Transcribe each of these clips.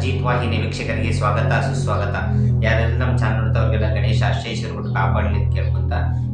ಅಜಿತ್ ವಾಹಿನಿ ವೀಕ್ಷಕರಿಗೆ ಸ್ವಾಗತ, ಸುಸ್ವಾಗತ. ಯಾರೆಲ್ಲ ನಮ್ಮ ಚಾನಲ್ ನೋಡ್ತವ್ರಿಗೆಲ್ಲ ಗಣೇಶ ಆಶ್ರಯಿಸಿರು ಕೊಟ್ಟು ಕಾಪಾಡಲಿ ಅಂತ ಕೇಳ್ಕೊಂತ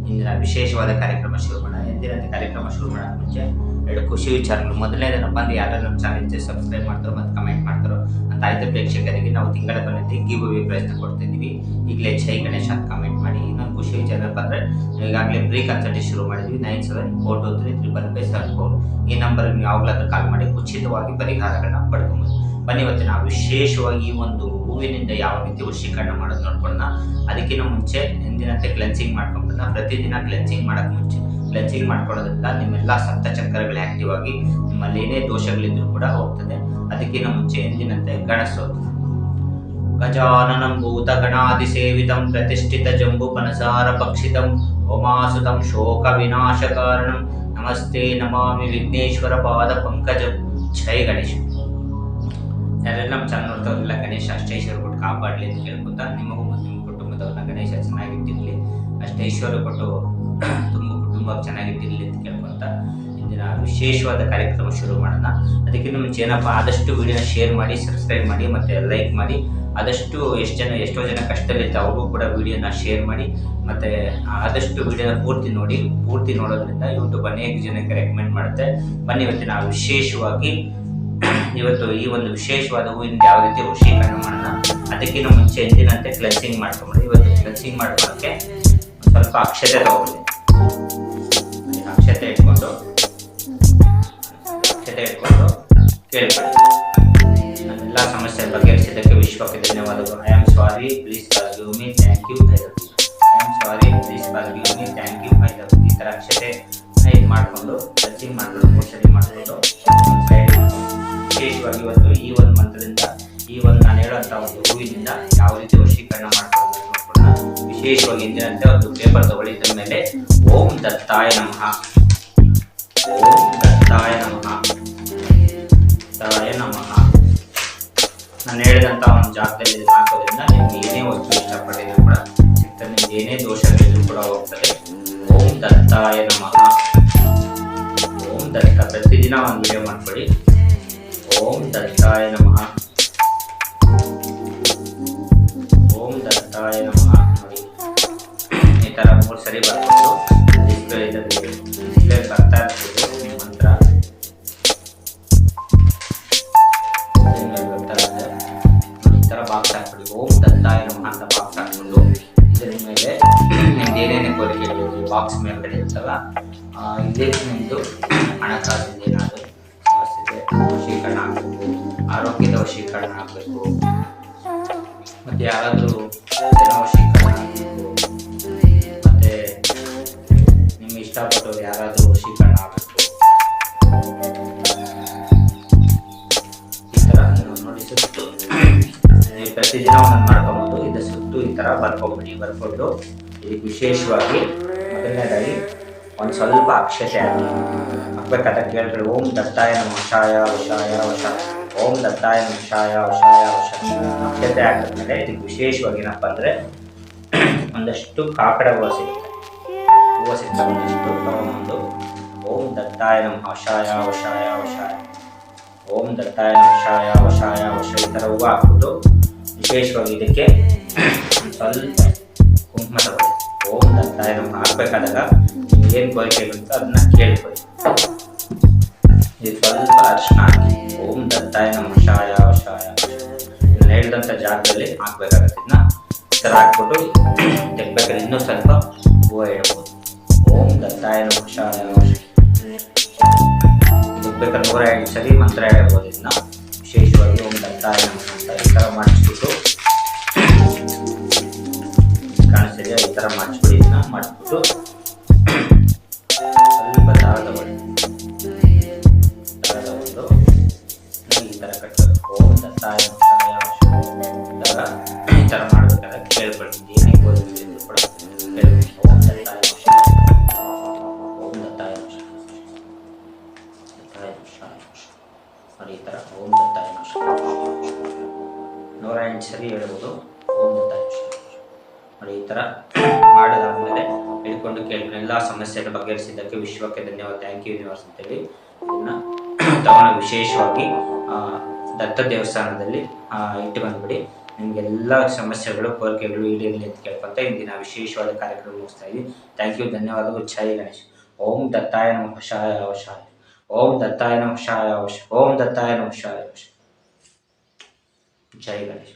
ಇಂದಿನ ವಿಶೇಷವಾದ ಕಾರ್ಯಕ್ರಮ ಶುರು ಮಾಡೋಣ. ಎಂದಿನಂತೆ ಕಾರ್ಯಕ್ರಮ ಶುರು ಮಾಡೋಕೆ ಮುಂಚೆ ಎರಡು ಖುಷಿ ವಿಚಾರಗಳು. ಮೊದಲನೇದನ್ನು ಅಂದ್ರೆ ಯಾರು ನಮ್ಮ ಚಾನಲ್ ಸಬ್ಸ್ಕ್ರೈಬ್ ಮಾಡ್ತಾರೋ ಮತ್ತು ಕಮೆಂಟ್ ಮಾಡ್ತಾರೋ ಅಂತ ಆಯ್ತು ಪ್ರೇಕ್ಷಕರಿಗೆ ನಾವು ತಿಂಗಳ ಕೊನೆಯಲ್ಲಿ ಗಿವ್ ಹೋಗಿ ಪ್ರಯತ್ನ ಕೊಡ್ತಾ ಇದ್ದೀವಿ. ಈಗಲೇ ಜೈ ಗಣೇಶ ಅಂತ ಕಮೆಂಟ್ ಮಾಡಿ. ಇನ್ನೊಂದು ಖುಷಿ ವಿಚಾರ ಬಂದರೆ ಈಗಾಗಲೇ ಪ್ರೀ ಕನ್ಸಲ್ಟಿ ಶುರು ಮಾಡಿದ್ವಿ. Nine seven four two three triple five seven four ಈ ನಂಬರ್ಗೆ ಯಾವಾಗಲಾದ್ರೂ ಕಾಲ್ ಮಾಡಿ, ಉಚಿತವಾಗಿ ಪರಿಹಾರಗಳನ್ನ ಪಡ್ಕೊಬೋದು. ಬನ್ನಿ ಇವತ್ತು ನಾವು ವಿಶೇಷವಾಗಿ ಒಂದು ಹೂವಿನಿಂದ ಯಾವ ರೀತಿ ವಶೀಕರಣ ಮಾಡೋದು ನೋಡ್ಕೊಳ್ಳೋಣ ಅದಕ್ಕಿಂತ ಮುಂಚೆ ಎಂದಿನಂತೆ ಕ್ಲೆನ್ಸಿಂಗ್ ಮಾಡ್ಕೊಂಡ್ಬಂದ ಪ್ರತಿದಿನ ಕ್ಲೆನ್ಸಿಂಗ್ ಮಾಡಕ್ ಮುಂಚೆ ಕ್ಲೆನ್ಸಿಂಗ್ ಮಾಡ್ಕೊಳ್ಳೋದ್ರಿಂದ ನಿಮ್ಮೆಲ್ಲ ಸಪ್ತ ಚಕ್ರಗಳು ಆಕ್ಟಿವ್ ಆಗಿ ನಿಮ್ಮಲ್ಲಿ ಏನೇ ದೋಷಗಳಿದ್ರು ಕೂಡ ಹೋಗ್ತದೆ. ಅದಕ್ಕಿಂತ ಮುಂಚೆ ಎಂದಿನಂತೆ ಗಣಸೋದು. ಗಜಾನನಂ ಭೂತ ಗಣಾದಿ ಸೇವಿತಂ ಪ್ರತಿಷ್ಠಿತ ಜಂಬು ಪನಸಾರ ಪಕ್ಷಿತಂ ಉಮಾಸುತಂ ಶೋಕ ವಿನಾಶ ಕಾರಣಂ. ನಮಸ್ತೆ ನಮಾಮಿ ವಿಘ್ನೇಶ್ವರ ಪಾದ ಪಂಕಜಂ. ಜೈ ಗಣೇಶ. ಯಾರೆಲ್ಲ ನಮ್ಮ ಚಾನಲ್ ನೋಡ್ತಾವ್ರಿಲ್ಲ ಗಣೇಶ ಅಷ್ಟೈಶ್ವರ ಕೊಟ್ಟು ಕಾಪಾಡಲಿ ಅಂತ ಕೇಳ್ಕೊತ ನಿಮಗೂ ನಿಮ್ಮ ಕುಟುಂಬದವ್ರನ್ನ ಗಣೇಶ ಚೆನ್ನಾಗಿಟ್ಟಿರಲಿ. ಅಷ್ಟೈಶ್ವರ ಕೊಟ್ಟು ತುಂಬ ಕುಟುಂಬ ಚೆನ್ನಾಗಿಟ್ಟಿರಲಿ ಅಂತ ಕೇಳ್ಕೊತ ಇಂದಿನ ವಿಶೇಷವಾದ ಕಾರ್ಯಕ್ರಮ ಶುರು ಮಾಡೋಣ. ಅದಕ್ಕೆ ಮುಂಚೆ ಏನಪ್ಪ, ಆದಷ್ಟು ವಿಡಿಯೋನ ಶೇರ್ ಮಾಡಿ ಸಬ್ಸ್ಕ್ರೈಬ್ ಮಾಡಿ ಮತ್ತು ಲೈಕ್ ಮಾಡಿ. ಆದಷ್ಟು ಎಷ್ಟು ಜನ, ಎಷ್ಟೋ ಜನ ಕಷ್ಟದಲ್ಲಿದ್ದ ಅವ್ರಿಗೂ ಕೂಡ ವಿಡಿಯೋನ ಶೇರ್ ಮಾಡಿ. ಮತ್ತು ಆದಷ್ಟು ವಿಡಿಯೋನ ಪೂರ್ತಿ ನೋಡಿ, ಪೂರ್ತಿ ನೋಡೋದ್ರಿಂದ ಯೂಟ್ಯೂಬ್ ಅನೇಕ ಜನಕ್ಕೆ ರೆಕಮೆಂಡ್ ಮಾಡುತ್ತೆ. ಬನ್ನಿ ಇವತ್ತಿನ ವಿಶೇಷವಾಗಿ ಇವತ್ತು ಈ ಒಂದು ವಿಶೇಷವಾದ ಹೂವಿನ ಯಾವ ರೀತಿ ವಶೀಕರಣ ಮಾಡೋಣ ಅದಕ್ಕಿಂತ ಮುಂಚೆ ಎಂದಿನಂತೆ ಕ್ಲೆನ್ಸಿಂಗ್ ಮಾಡ್ಕೊಂಬಿಡಿ ಇವತ್ತು ಕ್ಲೆನ್ಸಿಂಗ್ ಮಾಡ್ಕೊಳಕ್ಕೆ ಸ್ವಲ್ಪ ಅಕ್ಷತೆ ತಗೊಳ್ಳಿ. ಅಕ್ಷತೆ ಇಟ್ಕೊಂಡು ಅಕ್ಷತೆ ಇಟ್ಕೊಂಡು ಕೇಳ್ಕೊಳ್ಳಿ. ನನ್ನೆಲ್ಲ ಸಮಸ್ಯೆ ಬಗೆಹರಿಸಿದ್ದಕ್ಕೆ ವಿಶ್ವಕ್ಕೆ ಧನ್ಯವಾದಗಳು. I am sorry please give me thank you I I am sorry please give me thank you I ಈ ಥರ ಅಕ್ಷತೆ ಇದು ಮಾಡಿಕೊಂಡು ಟಚಿಂಗ್ ಮಾಡಿಕೊಂಡು ಮೋಷನ್ ಮಾಡಿಕೊಂಡು ವಿಶೇಷವಾಗಿ ಇವತ್ತು ಈ ಒಂದು ಮಂತ್ರದಿಂದ, ಈ ಒಂದು ನಾನು ಹೇಳುವಂಥ ಒಂದು ಹೂವಿನಿಂದ ಯಾವ ರೀತಿ ವಶೀಕರಣ ಮಾಡ್ಕೊಳ್ಳೋದು ವಿಶೇಷವಾಗಿ ಇಂದಿನಂತೆ ಒಂದು ಪೇಪರ್ ತಗೊಳ್ಳಿ ಇದ್ರ ಮೇಲೆ, ಓಂ ದತ್ತಾಯ ನಮಃ. ಓಂ ದತ್ತಾಯ ನಮಃ. ತಾಯ ನಮಃ. ನಾನು ಹೇಳಿದಂಥ ಒಂದು ಜಾಗದಲ್ಲಿ ಹಾಕೋದ್ರಿಂದ ನಿಮ್ಗೆ ಏನೇ ವಸ್ತು ಇಷ್ಟಪಟ್ಟಿದ್ರು ಕೂಡ ಸಿಗ್ತದೆ ನಿಮ್ಗೆ ಏನೇ ದೋಷಗಳಿದ್ರು ಕೂಡ ಹೋಗ್ತದೆ. ಓಂ ದತ್ತಾಯ ನಮಃ. ಓಂ ದತ್ತ ಪ್ರತಿದಿನ ಒಂದು ವಿಡಿಯೋ ಮಾಡ್ಕೊಳ್ಳಿ. ಓಂ ದತ್ತಾಯ ನಮಃ. ಓಂ ದತ್ತಾಯ ನಮಃ. ಈ ಥರ ಮೂರು ಸರಿ ಬರ್ಬೋದು ಡಿಸ್ಪ್ಲೇ ಇದರಲ್ಲಿ ಡಿಸ್ಪ್ಲೇ ಬರ್ತಾ ಇರ್ತದೆ ಮಂತ್ರ ಬರ್ತಾ ಇದೆ ಈ ಥರ ಬಾಕ್ಸ್ ಹಾಕ್ಬಿಡಿ. ಓಂ ನಮಃ ಅಂತ ಬಾಕ್ಸ್ ಹಾಕ್ಕೊಂಡು ಇದರ ಮೇಲೆ ನಿಮ್ದು ಏನೇನೇ ಕೋರಿಕೆ ಬಾಕ್ಸ್ ಮೇಲ್ಗಡೆ ಇರ್ತಲ್ಲ ಇದೇ ನಿಮ್ಮದು ಹಣಕಾಸಿಂದ ಏನಾದರೂ ಇದೆ ವಶೀಕರಣ ಆಗಬೇಕು. ಆರೋಗ್ಯದ ವಶೀಕರಣ ಆಗಬೇಕು. ಮತ್ತು ಯಾರಾದರೂ ವಶೀಕರಣ ಮತ್ತು ನಿಮ್ಗೆ ಇಷ್ಟಪಟ್ಟವ್ರು ಯಾರಾದರೂ ವಶೀಕರಣ ಆಗಬೇಕು. ಈ ಥರ ನೋಡಿ ಸುತ್ತು ನೀವು ಪ್ರತಿದಿನ ಒಂದೊಂದು ಮಾಡ್ಕೊಬೋದು. ಇದು ಸುತ್ತು ಈ ಥರ ಬರ್ಕೊಬಿಡಿ ಬರ್ಕೊಂಡು ಇದಕ್ಕೆ ವಿಶೇಷವಾಗಿ ಮೊದಲನೇದಾಗಿ ಒಂದು ಸ್ವಲ್ಪ ಅಕ್ಷತೆ ಆಗಿ ಹಾಕ್ಬೇಕಾದ ಕೇಳ್ರಿ ಓಂ ದತ್ತಾಯ ವಶಾಯ ವಶಾಯ, ವಶ. ಓಂ ದತ್ತಾಯ ವಶಾಯ ವಶಾಯ, ವಶ. ಅಕ್ಷತೆ ಹಾಕಿದ್ಮೇಲೆ ಇದಕ್ಕೆ ವಿಶೇಷವಾಗಿ ಏನಪ್ಪ ಅಂದರೆ ಒಂದಷ್ಟು ಕಾಕಡ ಹೂವು ಸಿಗುತ್ತೆ. ಹೂವು ಸಿಗ್ತವೆ ಒಂದಷ್ಟು. ತಗೊಂಬಂದು ಓಂ ದತ್ತಾಯ ವಶಾಯ ವಶಾಯ ವಶಾಯ. ಓಂ ದತ್ತಾಯ ವಶಾಯ ವಶಾಯ, ವಶ ಈ ಥರ ಹೂವು ಹಾಕ್ಬಿಟ್ಟು ವಿಶೇಷವಾಗಿ ಇದಕ್ಕೆ ಸ್ವಲ್ಪ ಕುಂಕುಮ ತಗೊಳ್ಳಿ. ಓಂ ದತ್ತಾಯ ಹಾಕ್ಬೇಕಾದಾಗ ಏನು ಕೋರಿಕೆ ಅಂತ ಅದನ್ನ ಕೇಳ್ಕೊಳ್ಳಿ ಸ್ವಲ್ಪ ಅರ್ಶನ ಹಾಕಿ ಓಂ ದತ್ತಾಯ ನಮ್ಮ ಶಾಯ ಶಾಯ. ಇದನ್ನ ಹೇಳಿದಂಥ ಜಾಗದಲ್ಲಿ ಹಾಕ್ಬೇಕಾಗತ್ತೆ. ಇದನ್ನ ಈ ಥರ ಹಾಕ್ಬಿಟ್ಟು ತೆಗ್ಬೇಕಾದ್ರೆ ಇನ್ನೂ ಸ್ವಲ್ಪ ಹೂವು ಹೇಳ್ಬೋದು. ಓಂ ದತ್ತಾಯ ನಮ್ಮ ಶಾಯ ನೂರ ಎರಡು ಸರಿ ಮಂತ್ರ ಹೇಳ್ಬೋದು ಇದನ್ನ ವಿಶೇಷವಾಗಿ ಓಂ ದತ್ತಾಯ ನಮಃ ಅಂತ ಈ ಥರ ಮಾಡಿಸ್ಬಿಟ್ಟು ಕಾಣಿಸ್ತಿದೆಯಾ ಈ ಥರ ಮಾಡಿಸ್ಬಿಡಿ ಇದನ್ನ ಮಾಡಿಸ್ಬಿಟ್ಟು ಸ್ವಲ್ಪ ದಾರ ತಗೊಳ್ಳಿ ಈ ಥರ ಕಟ್ಟಬೇಕು ದಾರ ಈ ಥರ ಮಾಡ್ಬೇಕಾದ್ರೆ ಕೂಡ ಕೇಳಬೇಕು ಥರ ಓಂ ನಮಃ ನೂರ ಎಂಟು ಸರಿ ಹೇಳ್ಬೋದು. ಓಂ ನೋಡಿ, ಈ ಥರ ಮಾಡೋದಾದ್ಮೇಲೆ ಹಿಡ್ಕೊಂಡು ಕೇಳ್ಕೊಂಡು ಎಲ್ಲ ಸಮಸ್ಯೆಗಳ ಬಗೆಹರಿಸಿದ್ದಕ್ಕೆ ವಿಶ್ವಕ್ಕೆ ಧನ್ಯವಾದ. ಥ್ಯಾಂಕ್ ಯು ಯೂನಿವರ್ಸ್ ಅಂತೇಳಿ. ಇದನ್ನ ತಗೊಂಡು ವಿಶೇಷವಾಗಿ ದತ್ತ ದೇವಸ್ಥಾನದಲ್ಲಿ ಇಟ್ಟು ಬಂದ್ಬಿಡಿ. ನಿಮಗೆಲ್ಲ ಸಮಸ್ಯೆಗಳು, ಕೋರಿಕೆಗಳು ಈಡೇರಲಿ ಅಂತ ಕೇಳ್ಕೊತ ಇಂದಿನ ವಿಶೇಷವಾದ ಕಾರ್ಯಕ್ರಮ ಮುಗಿಸ್ತಾ ಇದ್ದೀವಿ ಥ್ಯಾಂಕ್ ಯು ಧನ್ಯವಾದಗಳು. ಜೈ ಗಣೇಶ್. ಓಂ ದತ್ತಾಯ ನಮಃ ಶಾಯ ಅವಶಾಯ ಓಂ ದತ್ತಾಯ ನಮಃ ಶಾಯ ಅವಶ. ಓಂ ದತ್ತಾಯ ನಮಃ ಶಾಯ ಅವಶ. ಜೈ ಗಣೇಶ್.